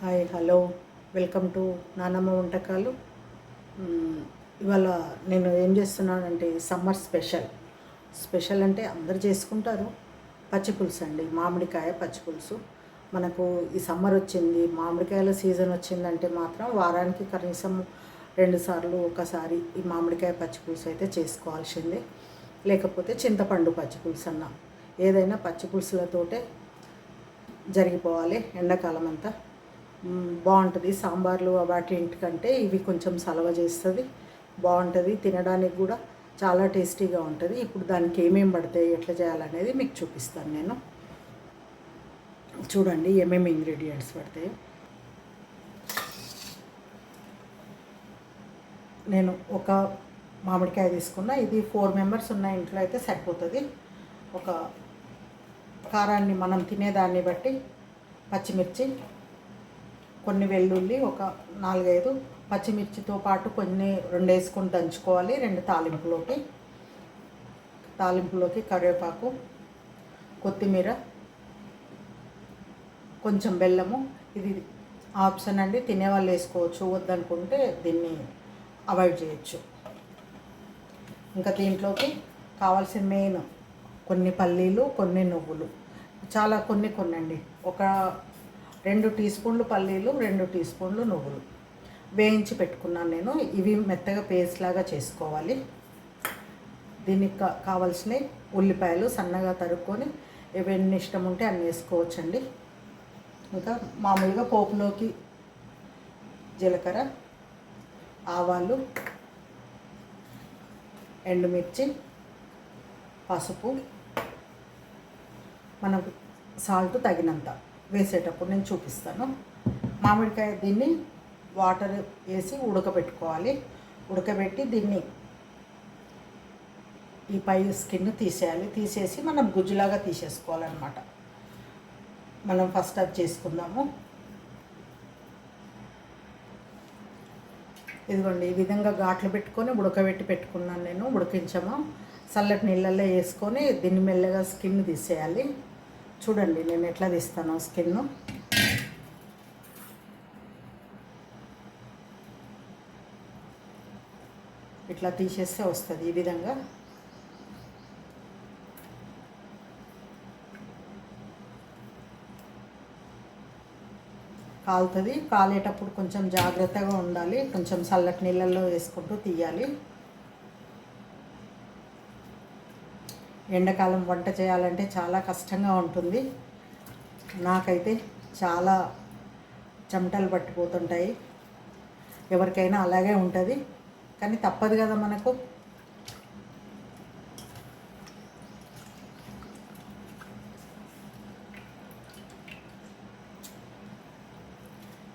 Hi hello. Welcome to నానమ్మ వంటకాలు. ఇవాళ నేను ఏం చేస్తున్నానంటే సమ్మర్ స్పెషల్. స్పెషల్ అంటే అందరు చేసుకుంటారు. పచ్చి పులుసు అండి మామిడికాయ పచ్చి పులుసు. మనకు ఈ సమ్మర్ వచ్చింది మామిడికాయల సీజన్ వచ్చిందంటే మాత్రం వారానికి కనీసం రెండు సార్లు ఒకసారి ఈ మామిడికాయ పచ్చి పులుసు అయితే చేసుకోవాల్సిందే. లేకపోతే చింతపండు పచ్చి పులుసు అన్న. ఏదైనా పచ్చి పులుసులతోటే జరిగిపోవాలి ఎండాకాలం అంతా. బాగుంటుంది. సాంబార్లు వాటింటికంటే ఇవి కొంచెం సలవ చేస్తుంది. బాగుంటుంది. తినడానికి కూడా చాలా టేస్టీగా ఉంటుంది. ఇప్పుడు దానికి ఏమేమి పడతాయి ఎట్లా చేయాలనేది మీకు చూపిస్తాను నేను. చూడండి ఏమేమి ఇంగ్రీడియంట్స్ పడతాయి నేను ఒక మామిడికాయ తీసుకున్నా. ఇది ఫోర్ మెంబర్స్ ఉన్న ఇంట్లో అయితే సరిపోతుంది. ఒక కారాన్ని మనం తినేదాన్ని బట్టి పచ్చిమిర్చి కొన్ని వెల్లుల్లి ఒక నాలుగైదు పచ్చిమిర్చితో పాటు కొన్ని రెండు వేసుకొని దంచుకోవాలి. రెండు తాలింపులోకి. తాలింపులోకి కరివేపాకు కొత్తిమీర కొంచెం బెల్లము. ఇది ఆప్షన్ అండి. తినేవాళ్ళు వేసుకోవచ్చు. వద్దనుకుంటే దీన్ని అవాయిడ్ చేయొచ్చు. ఇంకా దీంట్లోకి కావాల్సిన మెయిన్ కొన్ని పల్లీలు కొన్ని నువ్వులు. చాలా కొన్ని కొన్ని అండి ఒక రెండు టీ స్పూన్లు పల్లీలు రెండు టీ స్పూన్లు నువ్వులు. వేయించి పెట్టుకున్నాను నేను. ఇవి మెత్తగా పేస్ట్ లాగా చేసుకోవాలి. దీనికి కా కావాల్సినవి ఉల్లిపాయలు సన్నగా తరుక్కొని ఇవన్నీ ఇష్టం ఉంటే అన్నీ వేసుకోవచ్చండి. ఇంకా మామూలుగా పోపులోకి జీలకర్ర ఆవాలు ఎండుమిర్చి పసుపు మనకు సాల్ట్ తగినంత. వేసేటప్పుడు నేను చూపిస్తాను. మామిడికాయ దీన్ని వాటర్ వేసి ఉడకబెట్టుకోవాలి. ఉడకబెట్టి దీన్ని ఈ పై స్కిన్ తీసేయాలి. తీసేసి మనం గుజ్జులాగా తీసేసుకోవాలన్నమాట. మనం ఫస్ట్ అది చేసుకుందాము. ఇదిగోండి ఈ విధంగా ఘాట్లు పెట్టుకొని ఉడకబెట్టి పెట్టుకున్నాను నేను. ఉడికించాము. చల్లటి నీళ్ళల్లో వేసుకొని దీన్ని మెల్లగా స్కిన్ తీసేయాలి. చూడండి నేను ఎట్లా తీస్తాను స్కిన్. ఇట్లా తీసేస్తే వస్తుంది ఈ విధంగా. కాలుతుంది కాలేటప్పుడు కొంచెం జాగ్రత్తగా ఉండాలి కొంచెం చల్లటి నీళ్ళల్లో వేసుకుంటూ తీయాలి. ఎండాకాలం వంట చేయాలంటే చాలా కష్టంగా ఉంటుంది. నాకైతే చాలా చెమటలు పట్టిపోతుంటాయి. ఎవరికైనా అలాగే ఉంటుంది. కానీ తప్పదు కదా మనకు.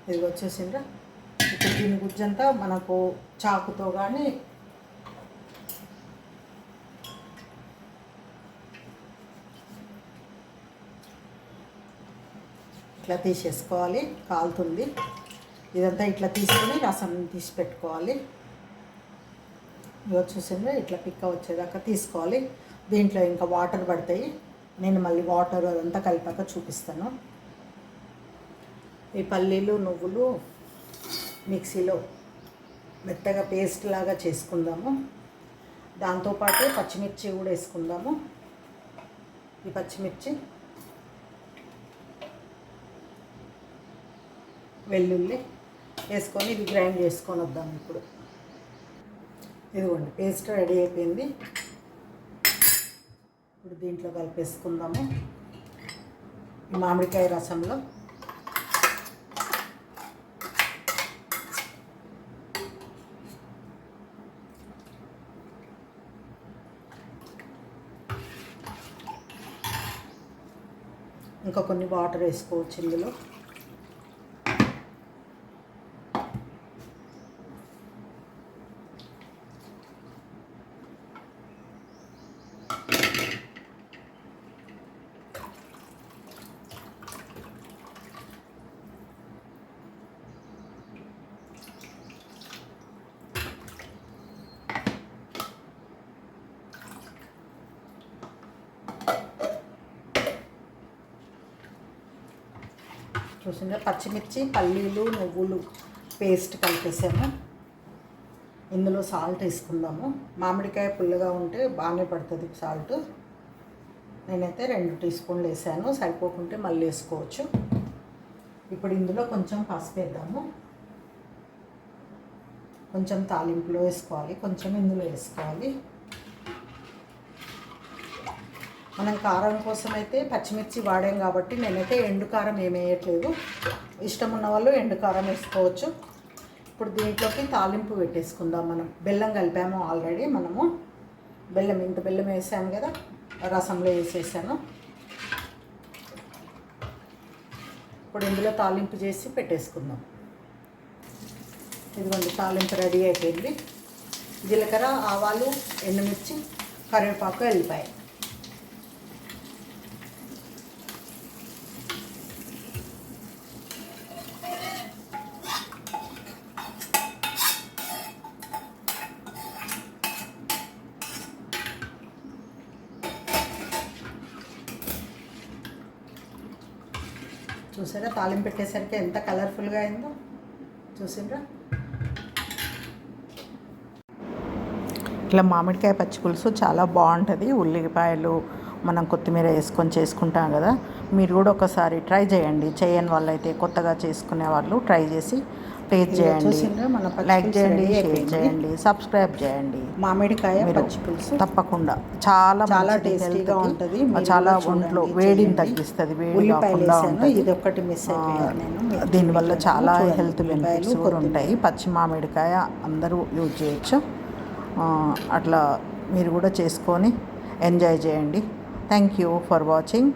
ఇది వచ్చేసిండ్రా. ఇప్పుడు దీని గుజ్జంతా మనకు చాకుతో కానీ ఇట్లా తీసేసుకోవాలి. కాలుతుంది. ఇదంతా ఇట్లా తీసుకొని రసం తీసి పెట్టుకోవాలి. ఇవో చూసిండ్రా ఇట్లా పిక్క వచ్చేదాకా తీసుకోవాలి. దీంట్లో ఇంకా వాటర్ పడతాయి. నేను మళ్ళీ వాటర్ అదంతా కలిపాక చూపిస్తాను. ఈ పల్లీలు నువ్వులు మిక్సీలో మెత్తగా పేస్ట్ లాగా చేసుకుందాము. దాంతోపాటు పచ్చిమిర్చి కూడా వేసుకుందాము. ఈ పచ్చిమిర్చి వెల్లుల్లి వేసుకొని ఇది గ్రైండ్ చేసుకొని వద్దాం ఇప్పుడు. ఇదిగోండి పేస్ట్ రెడీ అయిపోయింది. ఇప్పుడు దీంట్లో కలిపేసుకుందాము. ఈ మామిడికాయ రసంలో. ఇంకా కొన్ని వాటర్ వేసుకోవచ్చు ఇందులో. చూసిందా? పచ్చిమిర్చి పల్లీలు నువ్వులు పేస్ట్ కలిపేసాము. ఇందులో సాల్ట్ వేసుకుందాము. మామిడికాయ పుల్లగా ఉంటే బాగానే పడుతుంది సాల్ట్. నేనైతే రెండు టీ స్పూన్లు వేసాను. సరిపోకుంటే మళ్ళీ వేసుకోవచ్చు. ఇప్పుడు ఇందులో కొంచెం పసుపు వేద్దాము. కొంచెం తాలింపులో వేసుకోవాలి. కొంచెం ఇందులో వేసుకోవాలి. మనం కారం కోసం అయితే పచ్చిమిర్చి వాడాం కాబట్టి నేనైతే ఎండు కారం ఏమి వేయట్లేదు. ఇష్టం ఉన్న వాళ్ళు ఎండు కారం వేసుకోవచ్చు. ఇప్పుడు దీంట్లోకి తాలింపు పెట్టేసుకుందాం మనం. బెల్లం కలిపాము ఆల్రెడీ మనము. బెల్లం ఇంత బెల్లం వేసాము కదా రసంలో వేసేసాను. ఇప్పుడు ఇందులో తాలింపు చేసి పెట్టేసుకుందాం. ఇదిగోండి తాలింపు రెడీ అయిపోయింది. జీలకర్ర ఆవాలు ఎండుమిర్చి కరివేపాకు వెళ్ళిపోయాయి చూసారా? తాలింపు పెట్టేసరికి ఎంత కలర్ఫుల్గా అయిందో చూసారా ఇట్లా మామిడికాయ పచ్చి పులుసు చాలా బాగుంటుంది. ఉల్లిపాయలు మనం కొత్తిమీర వేసుకొని చేసుకుంటాం కదా. మీరు కూడా ఒకసారి ట్రై చేయండి. చేయని వాళ్ళైతే కొత్తగా చేసుకునే వాళ్ళు ట్రై చేసి టేస్ట్ చేయండి లైక్ చేయండి షేర్. చేయండి సబ్స్క్రైబ్ చేయండి మామిడికాయ పచ్చి పులుసు తప్పకుండా చాలా చాలా టేస్టీగా. ఉంటుంది చాలా ఒంట్లో వేడిని. తగ్గిస్తుంది వేడి కాకుండా ఇది ఒక్కటి మిస్ అయిపోయాను దీనివల్ల. చాలా హెల్త్ బెనిఫిట్స్ కూడా. ఉంటాయి పచ్చి మామిడికాయ అందరూ యూజ్ చేయొచ్చు అట్లా మీరు కూడా చేసుకొని ఎంజాయ్ చేయండి థ్యాంక్ యూ ఫర్ వాచింగ్